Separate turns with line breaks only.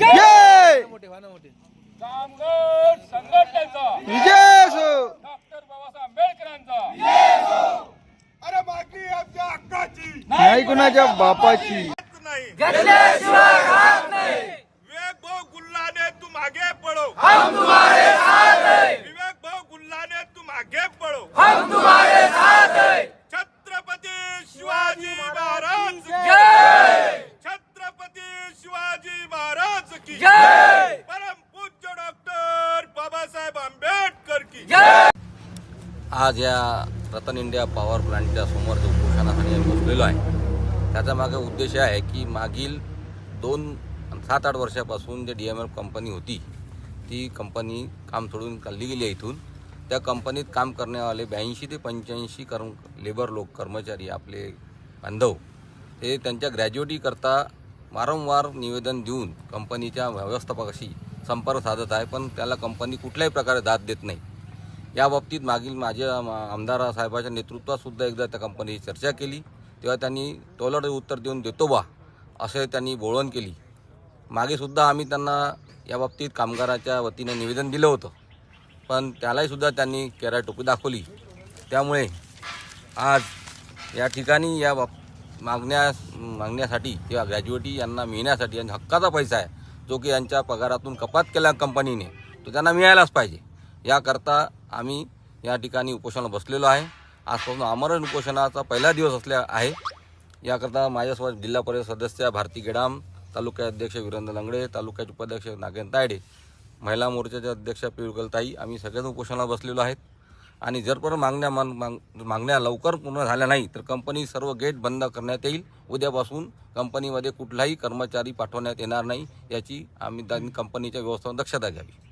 विजय
कामगार संघटनेचा
विजय
डॉक्टर बाबासाहेब आंबेडकरांचा
अरे मागणी आमच्या हक्काची
नाही कुणाच्या बापाची
नाही की
आज या रतन इंडिया पॉवर प्लांटच्या समोर जो उपोषणासाठी आम्ही बसलेलो आहे त्याचा मागे उद्देश आहे की मागील दोन सात आठ वर्षापासून जे डी एम एफ कंपनी होती ती कंपनी काम सोडून काढली गेली आहे इथून. त्या कंपनीत काम करण्यावाले ब्याऐंशी ते पंच्याऐंशी कर्म लेबर लोक कर्मचारी आपले बांधव ते त्यांच्या ग्रॅज्युएटीकरता वारंवार निवेदन देऊन कंपनीच्या व्यवस्थापकाशी संपर्क साधत आहे पण त्याला कंपनी कुठल्याही प्रकारे दाद देत नाही. या बाबतीत मागील माझ्या आमदार साहेबाच्या नेतृत्वात सुद्धा एकदा त्या कंपनीची चर्चा केली. तेव्हा त्यांनी तोलड उत्तर देऊन देतो बा असे त्यांनी बोळवण केली. मागे सुद्धा आम्ही त्यांना या बाबतीत कामगाराच्या वतीने निवेदन दिलं होतं. पण त्यालाही सुद्धा त्यांनी केरा टोपी दाखवली. त्यामुळे आज या ठिकाणी या बाब मागण्या मागण्यासाठी किंवा ग्रॅज्युएटी यांना मिळण्यासाठी यांच्या हक्काचा पैसा आहे जो की यांच्या पगारातून कपात केला कंपनीने तो त्यांना मिळायलाच पाहिजे. याकरता आम्ही या ठिकाणी उपोषणाला बसलेलो आहे. आजपासून आमरण उपोषणाचा पहिला दिवस असल्या आहे. याकरता माझ्यासोबत जिल्हा परिषद सदस्य भारती गेडाम तालुका अध्यक्ष वीरेंद्र लंगडे तालुक्याचे उपाध्यक्ष नागेंद्र तायडे महिला मोर्चाचे अध्यक्ष पियुगलताई आम्ही सगळेच उपोषणाला बसलेलो आहेत. आणि जर पण मागण्या मान- माग- मागण्या लवकर पूर्ण झाल्या नाही तर कंपनी सर्व गेट बंद करण्यात येईल. उद्यापासून कंपनीमध्ये कुठलाही कर्मचारी पाठवण्यात येणार नाही याची आम्ही कंपनीच्या व्यवस्थेवर दक्षता घ्यावी.